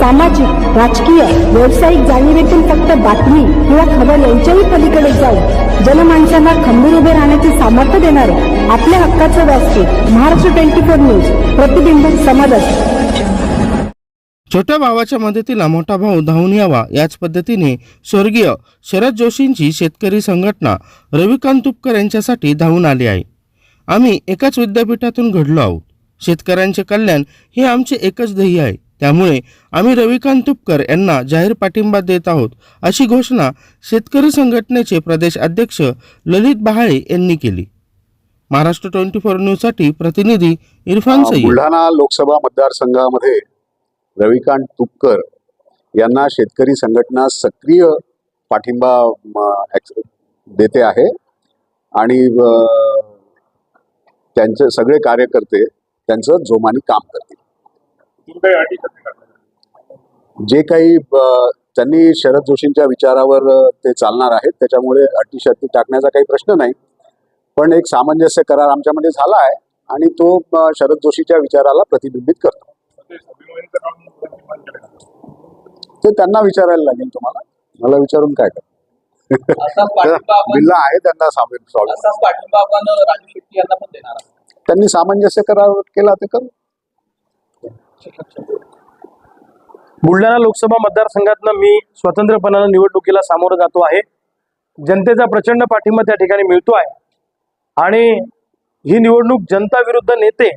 सामाजिक राजकीय व्यावसायिक जाणीवेतून फक्त बातमी किंवा खबर यांच्याही पलीकडे जाऊन जनमानसांना खंबीर उभे राहण्याचे सामर्थ्य देणारे आपल्या हक्काचं व्यासपीठ महाराष्ट्र ट्वेंटी फोर न्यूज प्रतिबिंब समाजात. छोट्या भावाच्या मदतीला मोठा भाऊ धावून यावा याच पद्धतीने स्वर्गीय शरद जोशींची शेतकरी संघटना रविकांत तुपकर यांच्यासाठी धावून आली आहे. आम्ही एकाच विद्यापीठातून घडलो आहोत. शेतकऱ्यांचे कल्याण हे आमचे एकच ध्येय आहे. त्यामुळे आम्ही रविकांत तुपकर यांना जाहीर पाठिंबा देत आहोत अशी घोषणा शेतकरी संघटनेचे प्रदेश अध्यक्ष ललित बहाळे यांनी केली. महाराष्ट्र ट्वेंटी फोर न्यूजसाठी प्रतिनिधी इरफान सय्यद. बुलढाणा लोकसभा मतदारसंघामध्ये रविकांत तुपकर यांना शेतकरी संघटना सक्रिय पाठिंबा देते आहे. आणि त्यांचे सगळे कार्यकर्ते त्यांचं जोमाने काम करतील जे काही त्यांनी शरद जोशींच्या विचारावर ते चालणार आहेत. त्याच्यामुळे अटी शर्ती टाकण्याचा काही प्रश्न नाही. पण एक सामंजस्य करार आमच्यामध्ये झाला आहे आणि तो शरद जोशीच्या विचाराला प्रतिबिंबित करतो. ते त्यांना विचारायला लागेल तुम्हाला. मला विचारून काय कर आहे त्यांना. त्यांनी सामंजस्य करार केला ते करू. बुलढाणा लोकसभा मतदारसंघातनं मी स्वतंत्रपणानं निवडणुकीला सामोरं जातो आहे. जनतेचा प्रचंड पाठिंबा त्या ठिकाणी मिळतो आहे. आणि ही निवडणूक जनता विरुद्ध नेते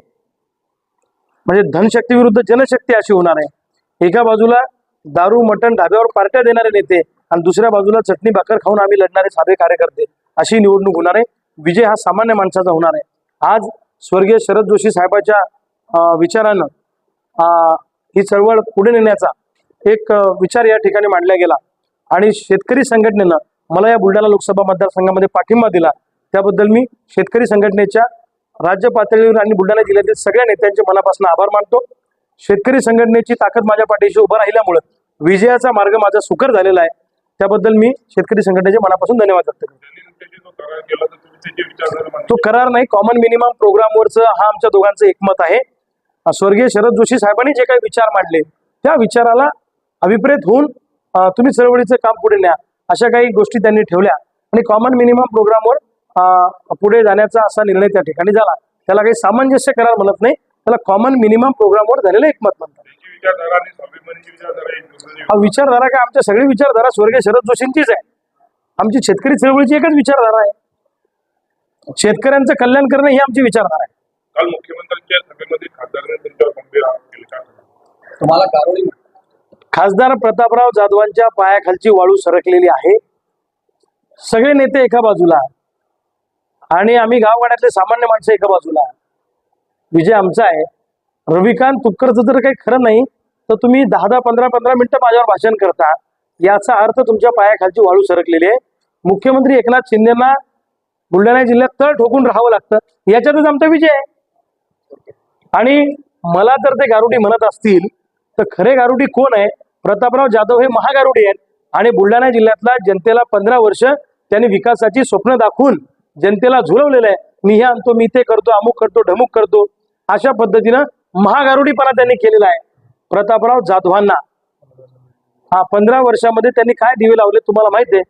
म्हणजे धनशक्ती विरुद्ध जनशक्ती अशी होणार आहे. एका बाजूला दारू मटण ढाब्यावर पार्ट्या देणारे नेते आणि दुसऱ्या बाजूला चटणी भाकर खाऊन आम्ही लढणारे साधे कार्यकर्ते अशी निवडणूक होणार आहे. विजय हा सामान्य माणसाचा होणार आहे. आज स्वर्गीय शरद जोशी साहेबाच्या विचारानं ही चळवळ पुढे नेण्याचा एक विचार या ठिकाणी मांडला गेला. आणि शेतकरी संघटनेनं मला या बुलढाणा लोकसभा मतदारसंघामध्ये पाठिंबा दिला. त्याबद्दल मी शेतकरी संघटनेच्या राज्य पातळीवर आणि बुलढाणा जिल्ह्यातील सगळ्या नेत्यांचे मनापासून आभार मानतो. शेतकरी संघटनेची ताकद माझ्या पाठीशी उभं राहिल्यामुळं विजयाचा मार्ग माझा सुकर झालेला आहे. त्याबद्दल मी शेतकरी संघटनेचे मनापासून धन्यवाद व्यक्त करतो. तो करार नाही कॉमन मिनिमम प्रोग्रामवरचं हा आमच्या दोघांचं एकमत आहे. स्वर्गीय शरद जोशी साहेबांनी जे काही विचार मांडले त्या विचाराला अभिप्रेत होऊन तुम्ही चळवळीचं काम पुढे न्या अशा काही गोष्टी त्यांनी ठेवल्या. आणि कॉमन मिनिमम प्रोग्रामवर पुढे जाण्याचा असा निर्णय त्या ठिकाणी झाला. त्याला काही सामंजस्य करार म्हणत नाही त्याला कॉमन मिनिमम प्रोग्रामवर झालेलं एकमत म्हणतात. विचारधारा काय? आमच्या सगळी विचारधारा स्वर्गीय शरद जोशींचीच आहे. आमची शेतकरी चळवळीची एकच विचारधारा आहे. शेतकऱ्यांचं कल्याण करणं ही आमची विचारधारा आहे. काल मुख्यमंत्र्यांच्या सभेमध्ये खासदारांनी तुमच्यावर गंभीर आरोप केले का? तुम्हाला गारोळी खासदार प्रतापराव जाधवांच्या पायाखालची वाळू सरकलेली आहे. सगळे नेते एका बाजूला. आणि आम्ही गावगाड्यातले सामान्य माणसं एका बाजूला. विजय आमचा आहे. रविकांत तुपकरचं जर काही खरं नाही तर तुम्ही दहा दहा पंधरा पंधरा मिनिटं माझ्यावर भाषण करता. याचा अर्थ तुमच्या पायाखालची वाळू सरकलेली आहे. मुख्यमंत्री एकनाथ शिंदेना बुलढाणा जिल्ह्यात तळ ठोकून राहावं लागतं. याच्यातच आमचा विजय आहे. आणि मला तर ते गारुडी म्हणत असतील तर खरे गारुडी कोण आहे? प्रतापराव जाधव हे महागारुडी आहेत. आणि बुलढाणा जिल्ह्यातला जनतेला पंधरा वर्ष त्यांनी विकासाची स्वप्न दाखवून जनतेला झुलवलेलं आहे. मी हे आणतो मी ते करतो अमुक करतो ढमुक करतो. अशा पद्धतीनं महागारुडीपणा त्यांनी केलेला आहे. प्रतापराव जाधवांना. हा पंधरा वर्षामध्ये त्यांनी काय दिवे लावले तुम्हाला माहिती आहे?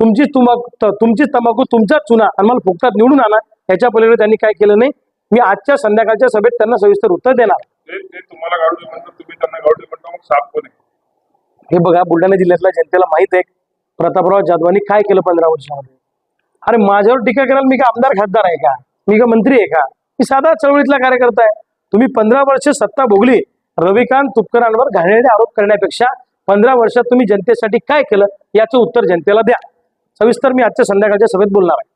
तुमचीच तुमक तुमचीच तंबाखू तुमचाच चुना आणि मला फुकटात निवडून आणा. याच्या पलीकडे त्यांनी काय केलं नाही? मी आजच्या संध्याकाळच्या सभेत त्यांना सविस्तर उत्तर देणार. ते ते तुम्हाला गावडी म्हणतात तुम्ही त्यांना गावडी म्हणता मग साप कोण? आहे हे बघा बुलढाणा जिल्ह्यातल्या जनतेला माहीत आहे प्रतापराव जाधवांनी काय केलं पंधरा वर्षामध्ये? अरे माझ्यावर टीका करायला मी का आमदार खासदार आहे का? मी का मंत्री आहे का? मी साधा चळवळीतला कार्यकर्ता आहे. तुम्ही पंधरा वर्ष सत्ता भोगली रविकांत तुपकरांवर घाणेरडे आरोप करण्यापेक्षा पंधरा वर्षात तुम्ही जनतेसाठी काय केलं याचं उत्तर जनतेला द्या. सविस्तर मी आजच्या संध्याकाळच्या सभेत बोलणार आहे.